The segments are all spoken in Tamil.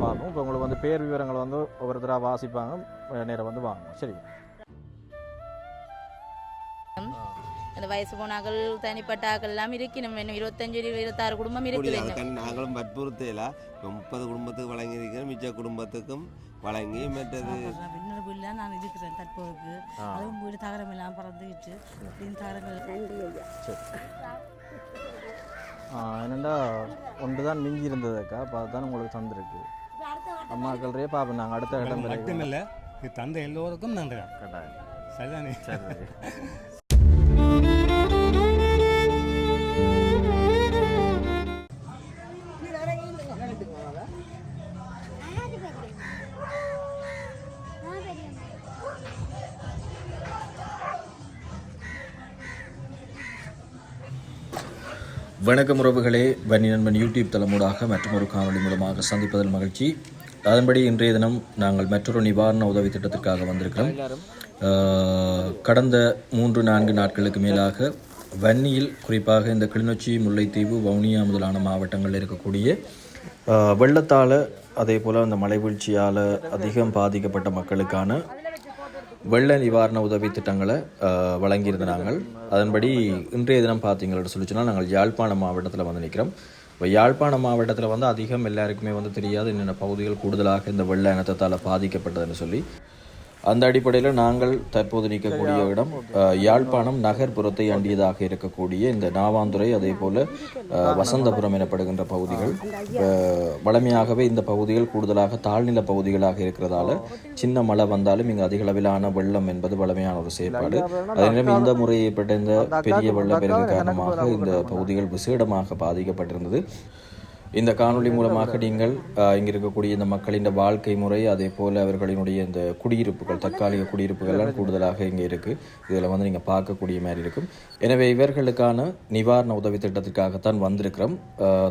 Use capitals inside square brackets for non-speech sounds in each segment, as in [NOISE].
பார்ப்போம் இப்போ உங்களுக்கு வந்து பேர் விவரங்கள் வந்து ஒவ்வொருத்தராக வாசிப்பாங்க. நேரம் வந்து வாங்க சரி அந்த வயசு போனாக்கள் தனிப்பட்ட ஆக்கள் எல்லாம் இருக்கணும். இன்னும் இருபத்தஞ்சு இருபத்தாறு குடும்பம் இருக்குது. நாங்களும் வற்புறுத்தல. முப்பது குடும்பத்துக்கு வழங்கியிருக்கிறோம். மிச்ச குடும்பத்துக்கும் வழங்கி மற்றது இன்னொரு வீட்டில் நான் இருக்கிறேன் தற்போதுக்கு. அதுவும் வீடு தகரம் எல்லாம் பறந்துக்கிட்டு அப்படின்னு தகரங்கள். என்னென்னா ஒன்று தான் மிஞ்சி இருந்ததுக்கா அப்போ அதுதான் உங்களுக்கு தந்திருக்கு. அம்மாக்கள்ரே பார்ப்போம் நாங்கள் அடுத்த இடம் மட்டுமில்ல இது தந்த எல்லோருக்கும் நன்றி கட்டாயம். சரிதானே? சரி. வணக்கம் உறவுகளே. வன்னி நண்பன் யூடியூப் தளமூடாக மற்றொரு காணொலி மூலமாக சந்திப்பதில் மகிழ்ச்சி. அதன்படி இன்றைய தினம் நாங்கள் மற்றொரு நிவாரண உதவி திட்டத்திற்காக வந்திருக்கிறோம். கடந்த மூன்று நான்கு நாட்களுக்கு மேலாக வன்னியில் குறிப்பாக இந்த கிளிநொச்சி முல்லைத்தீவு வவுனியா முதலான மாவட்டங்களில் இருக்கக்கூடிய வெள்ளத்தால் அதே போல் அந்த மலைவீழ்ச்சியால் அதிகம் பாதிக்கப்பட்ட மக்களுக்கான வெள்ள நிவாரண உதவி திட்டங்களை அஹ், வழங்கியிருந்த நாங்கள் அதன்படி இன்றைய தினம் பார்த்தீங்கன்னு சொல்லி சொன்னால் நாங்கள் யாழ்ப்பாணம் மாவட்டத்தில் வந்து நிற்கிறோம் இப்போ யாழ்ப்பாணம் மாவட்டத்தில் வந்து அதிகம் எல்லாருக்குமே வந்து தெரியாது என்னென்ன பகுதிகள் கூடுதலாக இந்த வெள்ள இனத்தால் பாதிக்கப்பட்டதுன்னு சொல்லி. அந்த அடிப்படையில் நாங்கள் தற்போது நிற்கக்கூடிய இடம் யாழ்ப்பாணம் நகர்ப்புறத்தை அண்டியதாக இருக்கக்கூடிய இந்த நாவாந்துறை அதே போல் வசந்தபுரம் எனப்படுகின்ற பகுதிகள். அஹ், வழமையாகவே இந்த பகுதிகள் கூடுதலாக தாழ்நில பகுதிகளாக இருக்கிறதால சின்ன மழை வந்தாலும் இங்கு அதிக அளவிலான வெள்ளம் என்பது வழமையான ஒரு செயற்பாடு. அதே நேரம் இந்த முறை ஏற்பட்ட இந்த பெரிய வெள்ளப்பெருக்கு காரணமாக இந்த பகுதிகள் விசேடமாக பாதிக்கப்பட்டிருந்தது. இந்த காணொளி மூலமாக நீங்கள் இங்க இருக்கக்கூடிய இந்த மக்களின் வாழ்க்கை முறை அதே போல அவர்களினுடைய இந்த குடியிருப்புகள் தற்காலிக குடியிருப்புகள் எல்லாம் கூடுதலாக இங்கே இருக்கு. இதில் வந்து நீங்க பார்க்கக்கூடிய மாதிரி இருக்கும். எனவே இவர்களுக்கான நிவாரண உதவி திட்டத்திற்காகத்தான் வந்திருக்கிறோம்.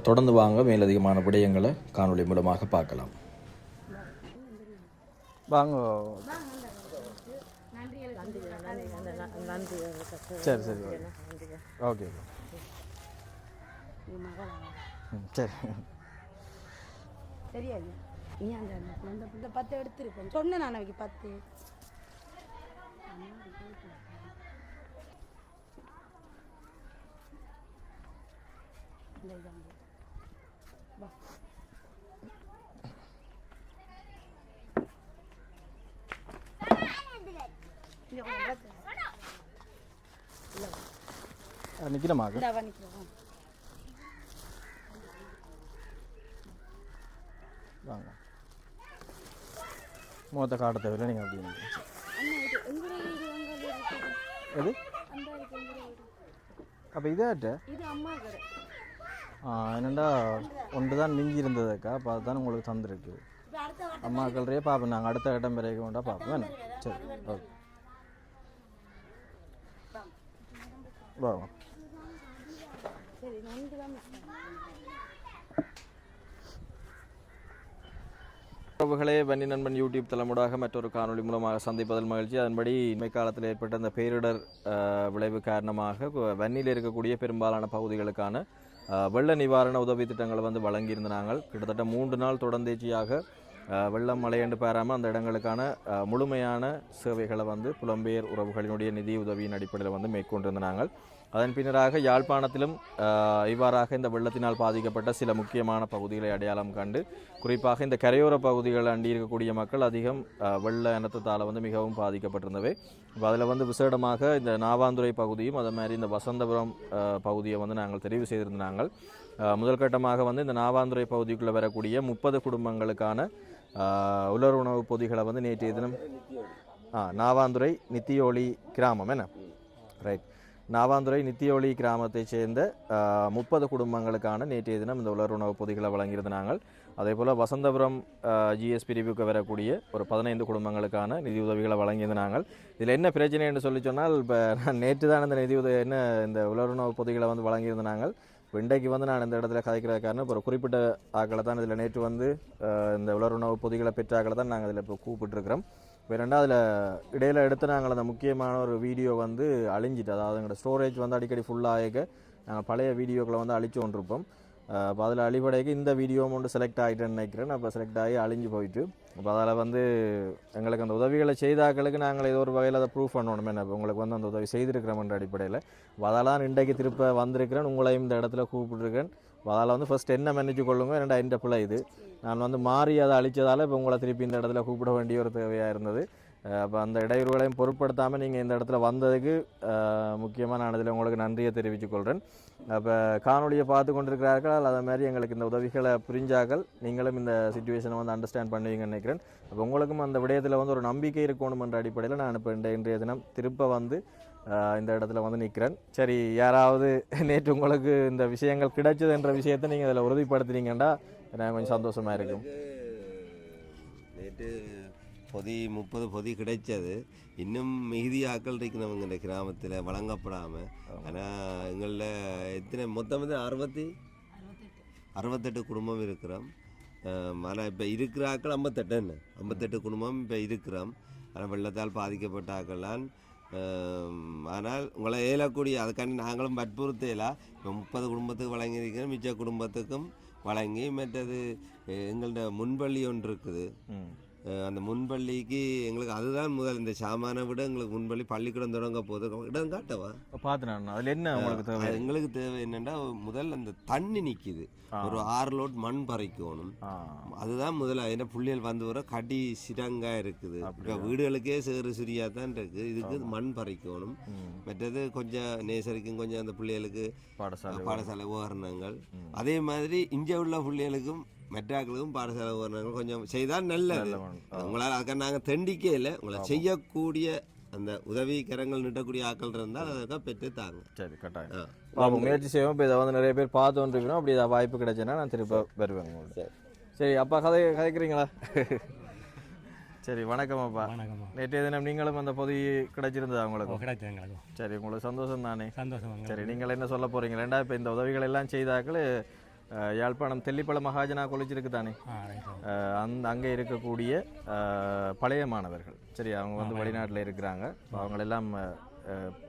தொடர்ந்து வாங்க மேலதிகமான விடயங்களை காணொளி மூலமாக பார்க்கலாம். வாங்க. சரி சரி. ஓகே. சரி. தெரியாது நீ அந்த அந்த இந்த பத்து எடுத்துருக்கேன் சொன்னேன் நான் அன்னைக்கு பத்து. இந்த வா, இடத்துல. நிற்கிறமாக இந்தா வா, நிக்கிறேன். வாங்க. முகத்தை காட்ட தேவையில்லை நீங்கள் அப்படி எது? அப்போ இதாட்ட என்னண்டா ஒன்று தான் மிஞ்சி இருந்ததுக்கா அப்போ அதுதான் உங்களுக்கு தந்துருக்கு. அம்மாக்கள்ரே பார்ப்போம் நாங்கள் அடுத்த இடம் பிறகு கொண்டா பார்ப்போம் வேணும் சரி ஓகே. வா வா. சரி நன்றி தான் உறவுகளே வன்னி நண்பன் யூடியூப் தலைமுடாக மற்றொரு காணொளி மூலமாக சந்திப்பதில் மகிழ்ச்சி. அதன்படி இன்மை காலத்தில் ஏற்பட்ட அந்த பேரிடர் விளைவு காரணமாக வன்னியில் இருக்கக்கூடிய பெரும்பாலான பகுதிகளுக்கான வெள்ள நிவாரண உதவி திட்டங்களை வந்து வழங்கியிருந்தாங்க. கிட்டத்தட்ட மூன்று நாள் தொடர்ந்தேச்சியாக வெள்ளம் மழை என்று பாராமல் அந்த இடங்களுக்கான முழுமையான சேவைகளை வந்து புலம்பெயர் உறவுகளினுடைய நிதி உதவியின் அடிப்படையில் வந்து மேற்கொண்டிருந்த நாங்கள் அதன் பின்னராக யாழ்ப்பாணத்திலும் இவ்வாறாக இந்த வெள்ளத்தினால் பாதிக்கப்பட்ட சில முக்கியமான பகுதிகளை அடையாளம் கண்டு குறிப்பாக இந்த கரையோர பகுதிகள் அண்டி இருக்கக்கூடிய மக்கள் அதிகம் வெள்ள இனத்தத்தால் வந்து மிகவும் பாதிக்கப்பட்டிருந்தவை. இப்போ அதில் வந்து விசேடமாக இந்த நாவாந்துறை பகுதியும் அதே மாதிரி இந்த வசந்தபுரம் பகுதியை வந்து நாங்கள் தெரிவு செய்திருந்தாங்க முதல் கட்டமாக வந்து இந்த நாவாந்துறை பகுதிக்குள்ளே வரக்கூடிய முப்பது குடும்பங்களுக்கான உலர் உணவு பொதிகளை வந்து நேற்றைய தினம் ஆ நாவாந்துறை நித்தியோலி கிராமம் என்ன? ரைட் நாவாந்துறை நித்தியோலி கிராமத்தைச் சேர்ந்த முப்பது குடும்பங்களுக்கான நேற்றைய தினம் இந்த உலர் உணவு பொதிகளை வழங்கியிருந்த நாங்கள். அதே போல் வசந்தபுரம் ஜிஎஸ் பிரிவுக்கு வரக்கூடிய ஒரு பதினைந்து குடும்பங்களுக்கான நிதி உதவிகளை வழங்கியிருந்த நாங்கள். இதில் என்ன பிரச்சனை என்று சொல்லி சொன்னால் இப்போ நான் நேற்று தான் இந்த நிதி உதவி என்ன இந்த உலர் உணவு பொதிகளை வந்து வழங்கியிருந்த நாங்கள். இப்போ இன்றைக்கு வந்து நான் இந்த இடத்துல கதைக்கிற காரணம். இப்போ ஒரு குறிப்பிட்ட ஆக்களை தான் இதில் நேற்று வந்து இந்த உலர் உணவு பொதிகளை பெற்ற ஆக்களை தான் நாங்கள் இதில் இப்போ கூப்பிட்டுருக்கிறோம். இப்போ ரெண்டாவதுல இடையில எடுத்து நாங்கள் அந்த முக்கியமான ஒரு வீடியோ வந்து அழிஞ்சிட்டு அதாவது எங்களோட ஸ்டோரேஜ் வந்து அடிக்கடி ஃபுல்லாக நாங்கள் பழைய வீடியோக்களை வந்து அழிச்சு கொண்டிருப்போம். அப்போ அதில் அழிபடைக்கு இந்த வீடியோ மட்டும் செலக்ட் ஆகிட்டேன்னு நினைக்கிறேன் அப்போ செலக்ட் ஆகி அழிஞ்சு போயிட்டு அப்போ அதில் வந்து எங்களுக்கு அந்த உதவிகளை செய்தாக்களுக்கு நாங்கள் ஏதோ ஒரு வகையில் அதை ப்ரூவ் பண்ணணும் என்ன உங்களுக்கு வந்து அந்த உதவி செய்திருக்கிறோம்ன்ற அடிப்படையில் அதெல்லாம் இன்றைக்கு திருப்ப வந்திருக்கிறேன் உங்களையும் இந்த இடத்துல கூப்பிட்டுருக்கேன் அதால் வந்து ஃபஸ்ட் என்ன மேனேஜ் கொள்ளுங்க ரெண்டா இந்த பிள்ளை இது நான் வந்து மாறி அதை அழித்ததால் இப்போ உங்களை திருப்பி இந்த இடத்துல கூப்பிட வேண்டிய ஒரு தேவையாக இருந்தது அப்போ அந்த இடையூறுகளையும் பொருட்படுத்தாமல் நீங்கள் இந்த இடத்துல வந்ததுக்கு முக்கியமாக நான் இதில் உங்களுக்கு நன்றியை தெரிவித்துக் கொள்கிறேன் அப்போ காணொலியை பார்த்து கொண்டிருக்கிறார்கள் அதே மாதிரி எங்களுக்கு இந்த உதவிகளை புரிஞ்சாக்கள் நீங்களும் இந்த சுச்சுவேஷனை வந்து அண்டர்ஸ்டாண்ட் பண்ணுவீங்கன்னு நினைக்கிறேன். அப்போ உங்களுக்கும் அந்த விடயத்தில் வந்து ஒரு நம்பிக்கை இருக்கணும் என்ற அடிப்படையில் நான் இப்போ இந்த இன்றைய தினம் திருப்ப வந்து இந்த இடத்துல வந்து நிற்கிறேன் சரி யாராவது நேற்று உங்களுக்கு இந்த விஷயங்கள் கிடைச்சது என்ற விஷயத்தை நீங்கள் இதில் உறுதிப்படுத்துனீங்கன்னா எனக்கு கொஞ்சம் சந்தோஷமாக இருக்கும். நேற்று பொதி முப்பது பொதி கிடைச்சது. இன்னும் மிகுதி ஆக்கள் இருக்கணும் இந்த கிராமத்தில் வழங்கப்படாமல் ஆனால் எங்களில் எத்தனை மொத்தம் வந்து அறுபத்தி? அறுபத்தெட்டு. குடும்பம் இருக்கிறோம். ஆனால் இப்போ இருக்கிற ஆக்கள் ஐம்பத்தெட்டு என்ன? ஐம்பத்தெட்டு குடும்பம் இப்போ இருக்கிறோம். ஆனால் வெள்ளத்தால் பாதிக்கப்பட்ட ஆக்கள்லாம் ஆனால் உங்களை ஏலக்கூடிய அதுக்காண்டி நாங்களும் வற்புறுத்தலா? இப்போ முப்பது குடும்பத்துக்கு வழங்கியிருக்கிறோம் மிச்ச குடும்பத்துக்கும் வழங்கி மற்றது எங்கள்ட முன்பள்ளி ஒன்று இருக்குது. அந்த முன்பள்ளிக்கு எங்களுக்கு அதுதான் முதல். இந்த சாமானை விட எங்களுக்கு முன்பள்ளி பள்ளிக்கூடம் தொடங்க போது இடம் காட்டவா? பார்த்து நான் அதில் என்ன உங்களுக்கு தேவை? எங்களுக்கு தேவை என்னன்னா முதல் அந்த தண்ணி நிக்குது. ஒரு ஆறு லோட் மண் பறிக்கணும். அதுதான் முதல்ல என்ன புள்ளியல் வந்து வர கடி சிடங்கா இருக்குது. இப்போ வீடுகளுக்கே சேறு சிறியா தான் இருக்கு. இதுக்கு மண் பறிக்கணும். மற்றது கொஞ்சம் நேசரிக்கும் கொஞ்சம் அந்த பிள்ளைகளுக்கு பாடசாலை பாடசாலை உபகரணங்கள். அதே மாதிரி இங்கே உள்ள பிள்ளைகளுக்கும் மெட்ராக்களுக்கும் பாடசாலை உபகரணங்கள் கொஞ்சம் செய்தால் நல்லது. உங்களால் அதுக்காக நாங்கள் தெண்டிக்கே இல்லை. உங்களை செய்யக்கூடிய அந்த உதவி கரங்கள் நீட்டக்கூடிய ஆக்கள் இருந்தால் அதற்காக பெற்று தாங்க. சரி கட்டாயம். ஆ. பாப்போம் முயற்சி செய்வோம். இப்போ இதை வந்து நிறைய பேர் பார்த்து வந்துருக்கணும் அப்படி ஏதாவது வாய்ப்பு கிடைச்சுன்னா நான் திரும்ப வருவேன் உங்களுக்கு சரி. அப்பா கதை கதைக்கிறீங்களா? சரி வணக்கம் அப்பா. வணக்கம்மா நேற்றைய தினம் நீங்களும் அந்த பொதி கிடைச்சிருந்ததா உங்களுக்கு? கிடைச்சது சரி உங்களுக்கு சந்தோஷம் தானே சந்தோஷம் சரி நீங்கள் என்ன சொல்ல போறீங்க? ரெண்டா இப்போ இந்த உதவிகள் எல்லாம் செய்தாக்கள் யாழ்ப்பாணம் தெல்லிப்பள மகாஜனா காலேஜ் இருக்கு தானே அந்த அங்கே இருக்கக்கூடிய பழைய மாணவர்கள். சரி அவங்க வந்து வெளிநாட்டில் இருக்கிறாங்க. அவங்களெல்லாம்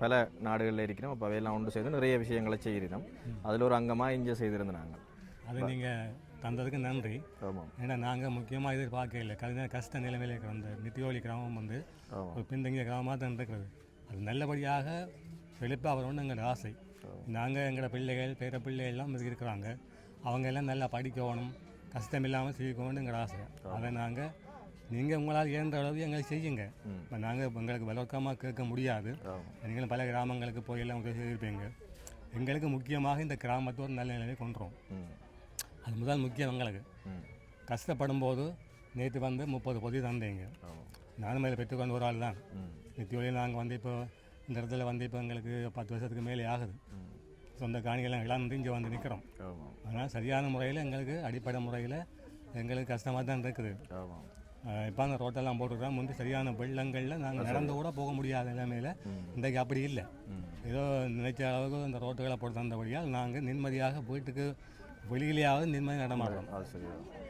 பல நாடுகளில் இருக்கிறோம். அப்போ அவையெல்லாம் ஒன்று சேர்ந்து நிறைய விஷயங்களை செய்கிறோம் அதில் ஒரு அங்கமாக இங்கே செய்திருந்தோம் நாங்கள் அது நீங்கள் தந்ததுக்கு நன்றி. ஆமாம். ஏன்னா நாங்கள் முக்கியமாக எதிர்பார்க்கல கவிதை கஷ்ட நிலைமையில் இருக்கிற அந்த நித்தியோலி கிராமம் வந்து ஒரு பின்தங்கிய கிராமமாக தான் இருக்கிறது. அது நல்லபடியாக செழிப்பாக வரணும்னு எங்களோட ஆசை. நாங்கள் எங்களோட பிள்ளைகள் பேர பிள்ளைகள் எல்லாம் இதுக்கு இருக்கிறாங்க. அவங்க எல்லாம் நல்லா படிக்கணும் கஷ்டம் இல்லாமல் செய்யணும்னு எங்களோட ஆசை அதை நாங்கள் நீங்கள் உங்களால் இயன்ற அளவு எங்களுக்கு செய்யுங்க. இப்போ நாங்கள் எங்களுக்கு விளக்கமாக கேட்க முடியாது. நீங்களும் பல கிராமங்களுக்கு போய் எல்லாம் உதவி செய்திருப்பீங்க. எங்களுக்கு முக்கியமாக இந்த கிராமத்தை ஒரு நல்ல நிலையை கொண்டுறோம். அது முதல் முக்கியம் எங்களுக்கு. கஷ்டப்படும் போது நேற்று வந்து முப்பது பொதி தந்தீங்க. நானும் மேலே பெற்றுக்கொண்டு ஒரு ஆள் தான். ம். நித்தியோலையில் நாங்கள் வந்து இப்போ இந்த இடத்துல வந்து இப்போ எங்களுக்கு பத்து வருஷத்துக்கு மேலே ஆகுது. சொந்த காணிகள்லாம் இழந்து இங்கே வந்து நிற்கிறோம் ஆனால் சரியான முறையில் எங்களுக்கு அடிப்படை முறையில் எங்களுக்கு கஷ்டமாக தான் இருக்குது. இப்போ அந்த ரோட்டெல்லாம் போட்டுருக்கோம் முந்தி சரியான வெள்ளங்களில் நாங்கள் நடந்து கூட போக முடியாத நிலைமையில் இன்றைக்கு அப்படி இல்லை. ஏதோ நினைச்ச அளவுக்கு இந்த ரோட்டுகளை போட்டு தந்தபடியால் நாங்கள் நிம்மதியாக வீட்டுக்கு வெளியிலேயாவது நிம்மதி நடமாடுறோம்.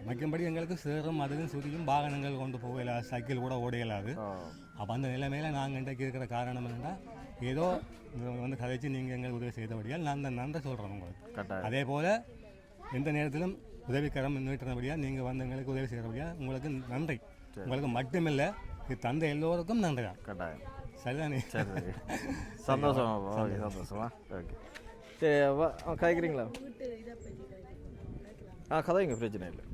மற்றபடி எங்களுக்கு சேரும் அதுவும் சுரியும் வாகனங்கள் கொண்டு போக இயலாது சைக்கிள் கூட ஓட இயலாது ஆ. அப்போ அந்த நிலைமையில நாங்கள் இன்றைக்கு இருக்கிற காரணம் என்னன்னா ஏதோ வந்து கதைச்சு நீங்கள் எங்களுக்கு உதவி செய்தபடியால் நான் அந்த நன்றி சொல்கிறேன் உங்களுக்கு. அதே போல் எந்த நேரத்திலும் உதவிக்கரம் நீட்டுறபடியாக நீங்கள் வந்து எங்களுக்கு உதவி செய்கிறபடியாக உங்களுக்கு நன்றி. உங்களுக்கு மட்டுமில்லை இது தந்த எல்லோருக்கும் நன்றி தான் கட்டாயம். சரிதானே? சரி. [LAUGHS] சந்தோஷமா ஓகே சந்தோஷமா. ஓகே. சரி வா கதைக்கிறீங்களா ஆ கதைங்க பிரச்சனை இல்லை.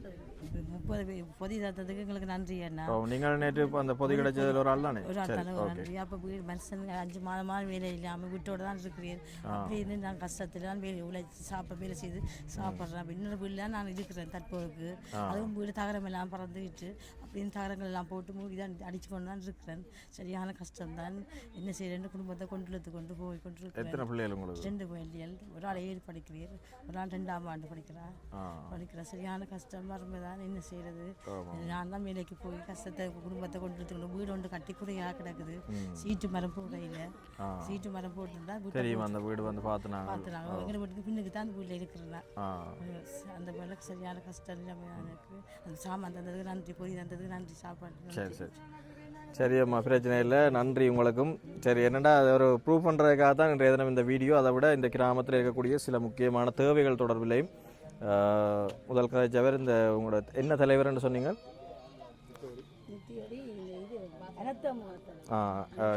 பொதி தத்ததுக்கு எங்களுக்கு நன்றி அண்ணா. ஓ நீங்கள் நேற்று அந்த பொதி கிடைச்சதில் ஒரு ஆள் தானே? ஒரு ஆள் தானே நன்றி. அப்போ வீடு மனுஷன் அஞ்சு மாதமாக வேலை இல்லாமல் வீட்டோட தான் இருக்கிறேன் அப்படி இருந்து நான் கஷ்டத்தில் தான் வேலை உழைச்சி சாப்பிட வேலை செய்து சாப்பிட்றேன். இன்னொரு வீட்டில் நான் இருக்கிறேன் தற்போதுக்கு. அதுவும் வீடு தகரம் எல்லாம் பறந்துக்கிட்டு அப்படின்னு தகரங்கள் எல்லாம் போட்டு மூடி தான் அடிச்சு கொண்டு தான் இருக்கிறேன். சரியான கஷ்டம் தான். என்ன செய்யறேன்னு குடும்பத்தை கொண்டு இழுத்து கொண்டு போய் கொண்டு இருக்கிறேன். ரெண்டு பிள்ளைகள். ஒரு ஆள் ஏழு படிக்கிறீர். ஒரு ஆள் ரெண்டாம் ஆண்டு படிக்கிறார். ஆ. படிக்கிற சரியான கஷ்டம் தான். என்ன செய்யறது நான் தான் வேலைக்கு போய் கஷ்டத்தை குடும்பத்தை கொண்டு எடுத்துக்கணும் வீடு ஒன்று கட்டி குறையாக கிடக்குது. சீட்டு மரம் போடையில சீட்டு மரம் போட்டுருந்தா தெரியும் அந்த வீடு வந்து பார்த்து நாங்கள் பார்த்துனாங்க எங்கள் வீட்டுக்கு பின்னுக்கு தான் அந்த வீட்டில் இருக்கிறேன். ஆ. அந்த வேலை சரியான கஷ்டம் இல்லாமல் எனக்கு. அந்த சாமான் தந்ததுக்கு நன்றி பொறி தந்ததுக்கு நன்றி சாப்பாடு சரி சரி. சரி அம்மா பிரச்சனை இல்லை. நன்றி உங்களுக்கும். சரி என்னடா அது ஒரு ப்ரூவ் பண்ணுறதுக்காக தான் இன்றைய தினம் இந்த வீடியோ அதை விட இந்த கிராமத்தில் இருக்கக்கூடிய சில முக்கியமான தேவைகள் தொடர்பிலையும் முதல் கதைச்சவர் இந்த உங்களோட என்ன தலைவர்னு சொன்னீங்க?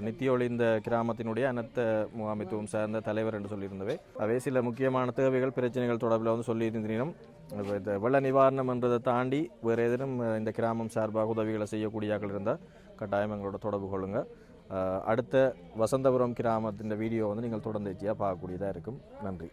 நித்தியொளி இந்த கிராமத்தினுடைய அனைத்த முகாமைத்துவம் சார்ந்த தலைவர் என்று சொல்லியிருந்தவை. அவை சில முக்கியமான தேவைகள் பிரச்சனைகள் தொடர்பில் வந்து சொல்லியிருந்தீனும் இப்போ இந்த வெள்ள நிவாரணம் என்றதை தாண்டி வேறு ஏதேனும் இந்த கிராமம் சார்பாக உதவிகளை செய்யக்கூடிய ஆட்கள் இருந்தால் கட்டாயம் எங்களோட தொடர்பு கொள்ளுங்க. அஹ், அடுத்த வசந்தபுரம் கிராமத்தின் வீடியோ வந்து நீங்கள் தொடர்ந்து வச்சியாக பார்க்கக்கூடியதாக இருக்கும். நன்றி.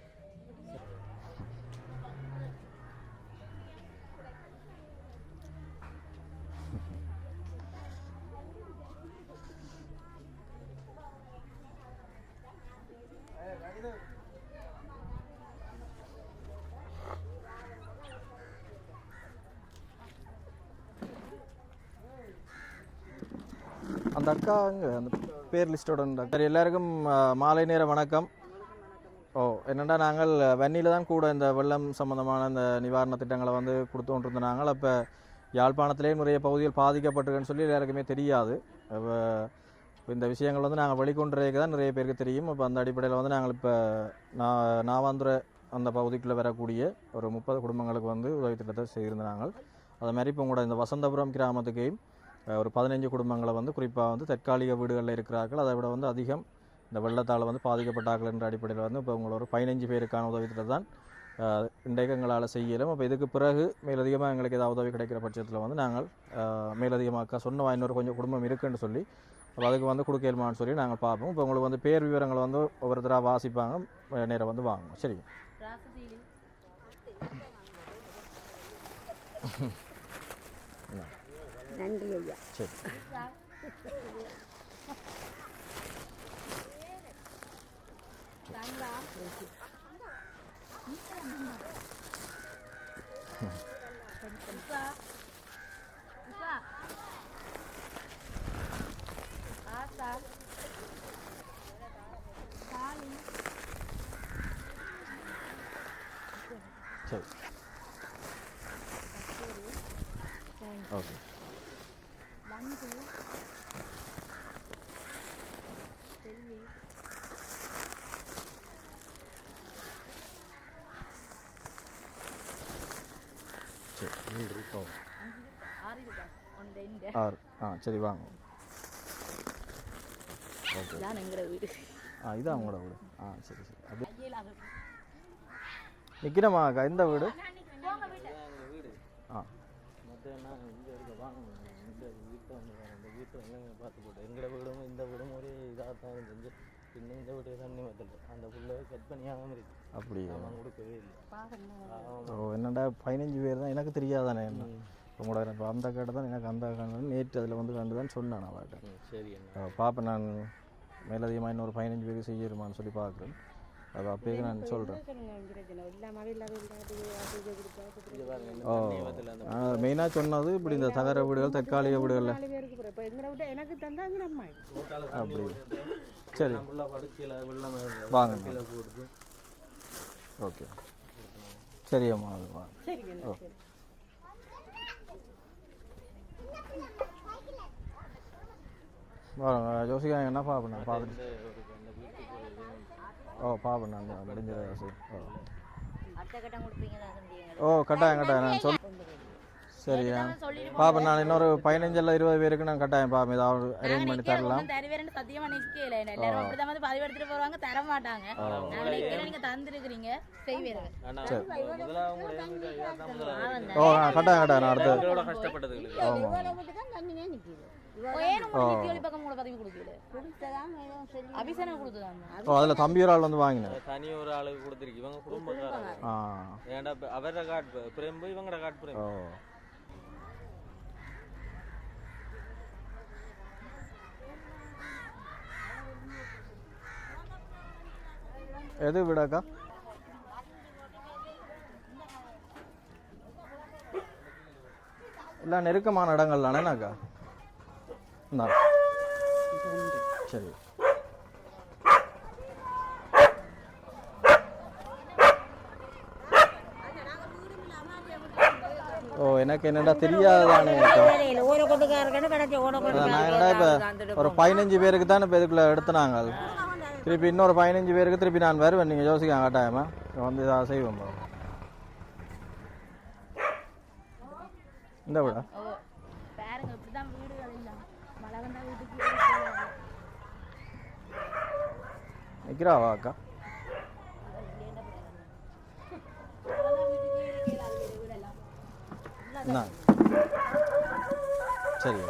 அந்த அந்த பேர் லிஸ்டோட எல்லாருக்கும் மாலை நேர வணக்கம். ஓ என்னடா நாங்கள் வன்னியில் தான் கூட இந்த வெள்ளம் சம்பந்தமான இந்த நிவாரண திட்டங்களை வந்து கொடுத்து கொண்டிருந்த நாங்கள். அப்போ யாழ்ப்பாணத்திலே நிறைய பகுதிகள் பாதிக்கப்பட்டிருக்குன்னு சொல்லி எல்லாருக்குமே தெரியாது. இப்போ இந்த விஷயங்கள் வந்து நாங்கள் வெளிக்கொண்டிருக்க தான் நிறைய பேருக்கு தெரியும். அப்போ அந்த அடிப்படையில் வந்து நாங்கள் இப்போ நான் நாவாந்துர அந்த பகுதிக்குள்ளே வரக்கூடிய ஒரு முப்பது குடும்பங்களுக்கு வந்து உதவி திட்டத்தை செய்திருந்தாங்க அது மாதிரி இப்போ உங்களோட இந்த வசந்தபுரம் கிராமத்துக்கையும் ஒரு பதினஞ்சு குடும்பங்களை வந்து குறிப்பாக வந்து தற்காலிக வீடுகளில் இருக்கிறார்கள். அதை விட வந்து அதிகம் இந்த வெள்ளத்தால் வந்து பாதிக்கப்பட்டார்கள் என்ற அடிப்படையில் வந்து இப்போ உங்களோட ஒரு பதினஞ்சு பேருக்கான உதவித்திட்ட தான் இன்றைக்கு எங்களால் செய்யலும். அப்போ இதுக்கு பிறகு மேலதிகமாக எங்களுக்கு ஏதாவது உதவி கிடைக்கிற பட்சத்தில் வந்து நாங்கள் மேலதிகமாக சொன்ன இன்னொரு கொஞ்சம் குடும்பம் இருக்குன்னு சொல்லி அப்போ அதுக்கு வந்து கொடுக்கலுமான்னு சொல்லி நாங்கள் பார்ப்போம். இப்போ உங்களுக்கு வந்து பேர் விவரங்களை வந்து ஒவ்வொருத்தராக வாசிப்பாங்க நேரம் வந்து வாங்குவோம். சரி நன்றி ஐயா சரி சரி ஓகே சரி நன்றி ஓ ஆறு ஆ சரி வாங்க. ஓகே. ஆ இதான் உங்களோட வீடு. ஆ சரி சரி. அது நிற்கிறமாக்கா இந்த வீடு ஆ மற்றனா இங்கே இருக்க வாங்க இந்த வீட்டை வந்து இந்த வீட்டை வந்து பார்த்து போட்டு எங்களோட வீடும் இந்த வீடும் ஒரே இதாக தான் இருந்துச்சு. இன்னும் இந்த வீட்டு தண்ணி மாற்றல அந்த புள்ள கட் பண்ணியாகவும் இருக்கு. அப்படியா? அவன் கொடுக்கவே இல்லை. ஓ என்னடா பதினஞ்சு பேர் தான் எனக்கு தெரியாதானே என்ன? உங்களோட இப்போ அந்த கடை தான் எனக்கு அந்த கடை நேற்று அதில் வந்து கண்டு தான் சொன்னான் அவர்கிட்ட சரி அண்ணா பார்ப்பேன் நான் மேலதிகமாக இன்னொரு பதினஞ்சு பேருக்கு செய்யிருமான்னு சொல்லி பார்க்குறேன். அது அப்பயே நான் சொல்கிறேன் ஓ மெயினாக சொன்னது இப்படி இந்த தகர வீடுகள் தற்காலிக அம்மா. அப்படி. சரி. வாங்க ஓகே. சரி அம்மா அது வாங்க ஓ. வாங்க ஜோசிகா என்ன பார்ப்பேன் பார்த்துட்டு ஓ பார்ப்பேன் நான் முடிஞ்சதை சரி. ஓ. அடுத்த கட்டம் கொடுப்பீங்களா தம்பிங்க? ஓ கட்டாயம் கட்டாயம். நான் சொல் சரியா. பாப்பேன் நான் இன்னொரு பதினஞ்சில் இருபது பேருக்கு நான் கட்டாயம் பாப்பேன் ஏதாவது அரேஞ்ச் பண்ணி தரலாம். தருவேன்னு சத்தியமா நிக்கல எல்லாரும் அப்படிதான் வந்து பதிவு எடுத்துட்டு போவாங்க தர மாட்டாங்க நான் நீங்க தந்திருக்கிறீங்க. செய்வீங்க ஓ ஆ, கட்டாயம் கட்டாயம் நான் அடுத்து எங்களோட கஷ்டப்பட்டதுக்கு அதில் தம்பி ஒரு ஆள் வந்து வாங்கினேன். தனி ஒரு ஆளுக்கு கொடுத்துருக்கு. இவங்க குடும்பக்காரங்க ஆ. ஏன்டா இப்ப அவர காட் பிரேம்பு இவங்கட காட் ஓ. பிரேம்பு எது விடாக்கா எல்லாம் நெருக்கமான இடங்கள் இந்தா. சரி ஓ எனக்கு என்னடா தெரியாதானே ஒரு பதினஞ்சு பேருக்கு தான் இப்போ இதுக்குள்ளே எடுத்துனாங்க திருப்பி இன்னொரு பதினஞ்சு பேருக்கு திருப்பி நான் வருவேன் நீங்கள் யோசிக்க கட்டாயமா வந்து இதாக செய்வோம். இந்த விட ஓ பாருங்க இப்படிதான் வீடுகள் இல்லை மழை வந்தா வீட்டுக்கு நிற்கிறாவா அக்கா என்ன சரி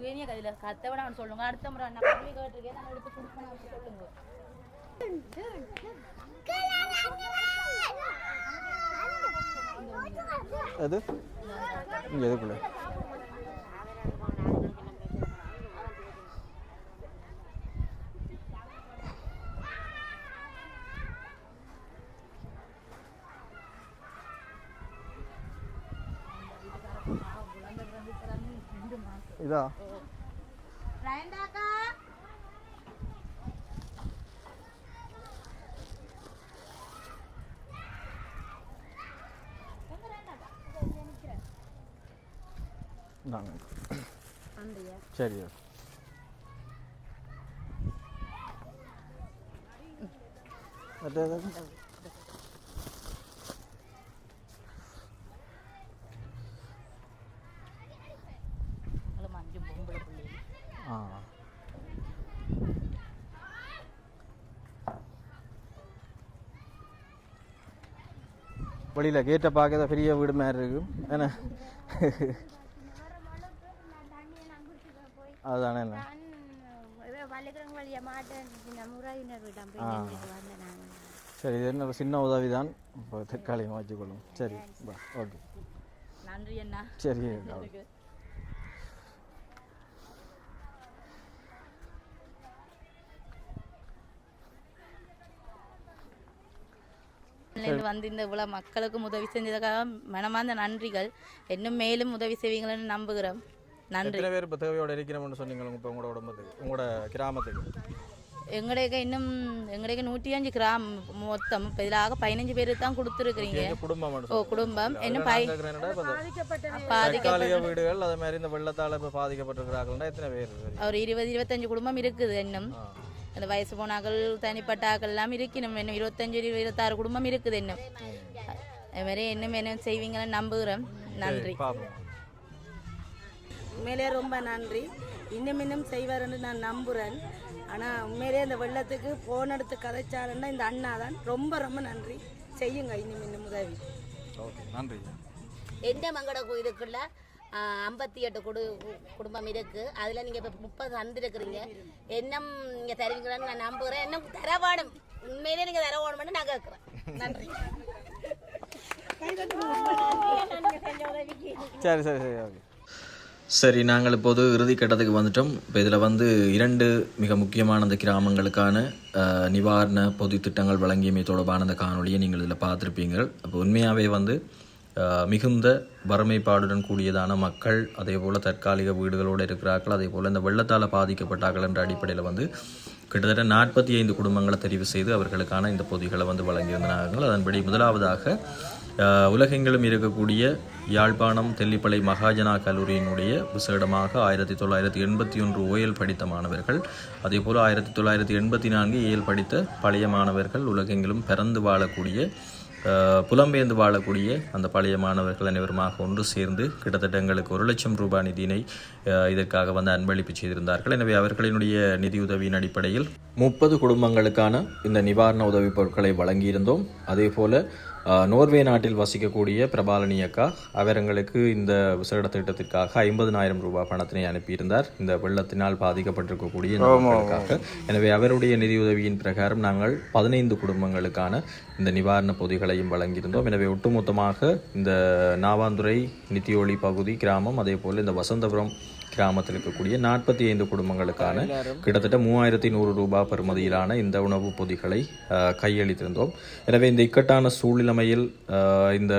வேணிய கையில கத்த விட அவன் சொல்லுங்க அடுத்த முறை நான் கல்வி கேட்டிருக்கேன் நான் எடுத்து கொடுப்பேன் அவன் சொல்லுங்க அது இங்கே எதுக்குள்ள இதா இந்தாங்க சரி அது அது நல்ல மஞ்சள் பொம்பளை பிள்ளை ஆ வெளியில் கேட்டை பார்க்க பெரிய வீடு மாதிரி இருக்கும் என்ன அதுதானே என்ன? சரி இது என்ன சின்ன உதவி தான் இப்போ தற்காலிகமாக வச்சுக்கொள்ளும் சரி பா ஓகே. நன்றி அண்ணா. சரி இருந்து வந்து இந்த இவ்வளோ மக்களுக்கும் உதவி செஞ்சதுக்காக மனமார்ந்த நன்றிகள். இன்னும் மேலும் உதவி செய்வீங்கள்னு நம்புகிறோம். நன்றி. பேர் இப்போ தேவையோட இருக்கிறோம்னு சொன்னீங்க இப்போ உங்களோட உடம்புக்கு உங்களோட கிராமத்துக்கு? எங்களுக்கு இன்னும் எங்களுக்கு நூற்றி அஞ்சு கிராம் மொத்தம். இப்போ இதிலாக பதினஞ்சு பேர் தான் கொடுத்துருக்குறீங்க. குடும்பம் ஓ குடும்பம். இன்னும் பை பாதிக்கப்பட்ட வீடுகள் அதே மாதிரி இந்த வெள்ளத்தால் இப்போ பாதிக்கப்பட்டிருக்கிறார்கள்னா எத்தனை பேர்? ஒரு இருபது இருபத்தஞ்சு குடும்பம் இருக்குது இன்னும். அந்த வயசு போனாக்கள் தனிப்பட்ட ஆக்கள் எல்லாம் இருக்கணும். இன்னும் இருபத்தஞ்சு இரு- இருபத்தாறு குடும்பம் இருக்குது இன்னும். அது மாதிரி இன்னும் என்ன செய்வீங்கன்னு நம்புகிறோம். நன்றி. உண்மையிலே ரொம்ப நன்றி. இன்னும் இன்னும் செய்வாருன்னு நான் நம்புகிறேன் ஆனால் உண்மையிலே இந்த வெள்ளத்துக்கு போன் எடுத்து கதைச்சாருன்னா இந்த அண்ணா தான் ரொம்ப ரொம்ப நன்றி. செய்யுங்க இன்னும் இன்னும் உதவி. ஓகே நன்றி. எந்த மங்கட இதுக்குள்ள ஐம்பத்தி எட்டு குடு குடும்பம் இருக்கு. அதில் நீங்கள் இப்போ முப்பது தந்துருக்குறீங்க. என்னம் நீங்கள் தருவீங்களான்னு நான் நம்புகிறேன் என்ன தரவாடும். உண்மையிலே நீங்கள் தரவாடும்னு நான் கேட்குறேன் நன்றி. சரி சரி சரி ஓகே. சரி நாங்கள் இப்போது இறுதி கட்டத்துக்கு வந்துட்டோம். இப்போ இதில் வந்து இரண்டு மிக முக்கியமான அந்த கிராமங்களுக்கான அஹ், நிவாரண பொது திட்டங்கள் வழங்கியமை தொடர்பான அந்த காணொளியை நீங்கள் இதில் பார்த்துருப்பீங்க அப்போ உண்மையாகவே வந்து மிகுந்த வறுமைப்பாடுடன் கூடியதான மக்கள் அதே போல் தற்காலிக வீடுகளோடு இருக்கிறார்கள் அதே போல் இந்த வெள்ளத்தால் பாதிக்கப்பட்டார்கள் என்ற அடிப்படையில் வந்து கிட்டத்தட்ட நாற்பத்தி ஐந்து குடும்பங்களை தெரிவு செய்து அவர்களுக்கான இந்த பொதிகளை வந்து வழங்கியிருந்தார்கள். அதன்படி முதலாவதாக உலகெங்கிலும் இருக்கக்கூடிய யாழ்ப்பாணம் தெல்லிப்பளை மகாஜனா கல்லூரியினுடைய விசேடமாக ஆயிரத்தி தொள்ளாயிரத்தி எண்பத்தி ஒன்று ஓயல் படித்த மாணவர்கள் அதேபோல் ஆயிரத்தி தொள்ளாயிரத்தி எண்பத்தி நான்கு ஏஎல் படித்த பழைய மாணவர்கள் உலகெங்கிலும் பிறந்து வாழக்கூடிய புலம்பெயர்ந்து வாழக்கூடிய அந்த பழைய மாணவர்கள் அனைவருமாக ஒன்று சேர்ந்து கிட்டத்தட்ட எங்களுக்கு ஒரு லட்சம் ரூபாய் நிதியினை இதற்காக வந்து அன்பளிப்பு செய்திருந்தார்கள். எனவே அவர்களினுடைய நிதியுதவியின் அடிப்படையில் முப்பது குடும்பங்களுக்கான இந்த நிவாரண உதவிப் பொருட்களை வழங்கியிருந்தோம். அதே போல நோர்வே நாட்டில் வசிக்கக்கூடிய பிரபாலனி அக்கா அவர் எங்களுக்கு இந்த விசேட திட்டத்திற்காக ஐம்பதனாயிரம் ரூபாய் பணத்தினை அனுப்பியிருந்தார். இந்த வெள்ளத்தினால் பாதிக்கப்பட்டிருக்கக்கூடிய மக்களுக்காக. எனவே அவருடைய நிதியுதவியின் பிரகாரம் நாங்கள் பதினைந்து குடும்பங்களுக்கான இந்த நிவாரண பொதிகளையும் வழங்கியிருந்தோம். எனவே ஒட்டுமொத்தமாக இந்த நாவாந்துறை நித்தியோலி பகுதி கிராமம் அதே போல் இந்த வசந்தபுரம் கிராமத்தில் இருக்கக்கூடிய நாற்பத்தி ஐந்து குடும்பங்களுக்கான கிட்டத்தட்ட மூவாயிரத்தி நூறு ரூபாய் பெறுமதியிலான இந்த உணவுப் பொதிகளை கையளித்திருந்தோம். எனவே இந்த இக்கட்டான சூழ்நிலைமையில் இந்த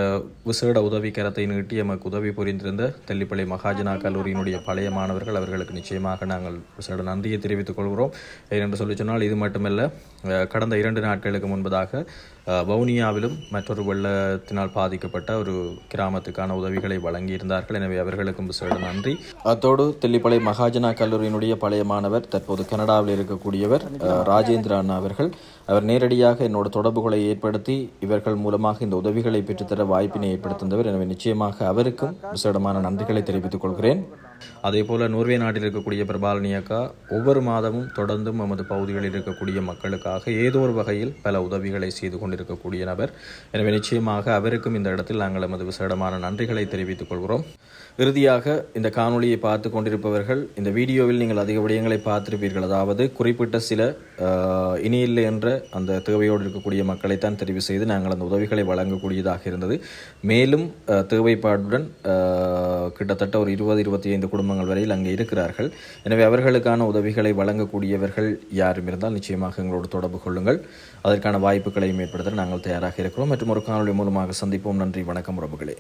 விசேட உதவி கரத்தை நீட்டி எமக்கு உதவி புரிந்திருந்த தெல்லிப்பள்ளி மகாஜனா கல்லூரியினுடைய பழைய மாணவர்கள் அவர்களுக்கு நிச்சயமாக நாங்கள் விசேட நன்றியை தெரிவித்துக் கொள்கிறோம். ஏனென்று சொல்லி சொன்னால் இது மட்டுமல்ல கடந்த இரண்டு நாட்களுக்கு முன்பதாக வவுனியாவிலும் மற்றொரு வெள்ளத்தினால் பாதிக்கப்பட்ட ஒரு கிராமத்துக்கான உதவிகளை வழங்கியிருந்தார்கள். எனவே அவர்களுக்கும் சில நன்றி. அத்தோடு தெல்லிப்பளை மகாஜனா கல்லூரியினுடைய பழைய மாணவர் தற்போது கனடாவில் இருக்கக்கூடியவர் அஹ், ராஜேந்திர அண்ணா அவர்கள். அவர் நேரடியாக என்னோட தொடர்புகளை ஏற்படுத்தி இவர்கள் மூலமாக இந்த உதவிகளை பெற்றுத்தர வாய்ப்பினை ஏற்படுத்தியவர் எனவே நிச்சயமாக அவருக்கும் விசேடமான நன்றிகளை தெரிவித்துக் கொள்கிறேன். அதே போல நோர்வே நாட்டில் இருக்கக்கூடிய பிரபாலினி அக்கா ஒவ்வொரு மாதமும் தொடர்ந்தும் நமது பகுதிகளில் இருக்கக்கூடிய மக்களுக்காக ஏதோ ஒரு வகையில் பல உதவிகளை செய்து கொண்டிருக்கக்கூடிய நபர். எனவே நிச்சயமாக அவருக்கும் இந்த இடத்தில் நாங்கள் நமது விசேடமான நன்றிகளை தெரிவித்துக் கொள்கிறோம். இறுதியாக இந்த காணொளியை பார்த்து கொண்டிருப்பவர்கள் இந்த வீடியோவில் நீங்கள் அதிக விடயங்களை பார்த்திருப்பீர்கள். அதாவது குறிப்பிட்ட சில இனி இல்லை என்ற அந்த தேவையோடு இருக்கக்கூடிய மக்களைத்தான் தெரிவு செய்து நாங்கள் அந்த உதவிகளை வழங்கக்கூடியதாக இருந்தது. மேலும் தேவைப்பாடுடன் கிட்டத்தட்ட ஒரு இருபது இருபத்தி ஐந்து குடும்பங்கள் வரையில் அங்கே இருக்கிறார்கள். எனவே அவர்களுக்கான உதவிகளை வழங்கக்கூடியவர்கள் யாரும் இருந்தால் நிச்சயமாக எங்களோடு தொடர்பு கொள்ளுங்கள். அதற்கான வாய்ப்புகளையும் ஏற்படுத்த நாங்கள் தயாராக இருக்கிறோம். மற்றும் ஒரு காணொலி மூலமாக சந்திப்போம். நன்றி வணக்கம் உறவுகளே.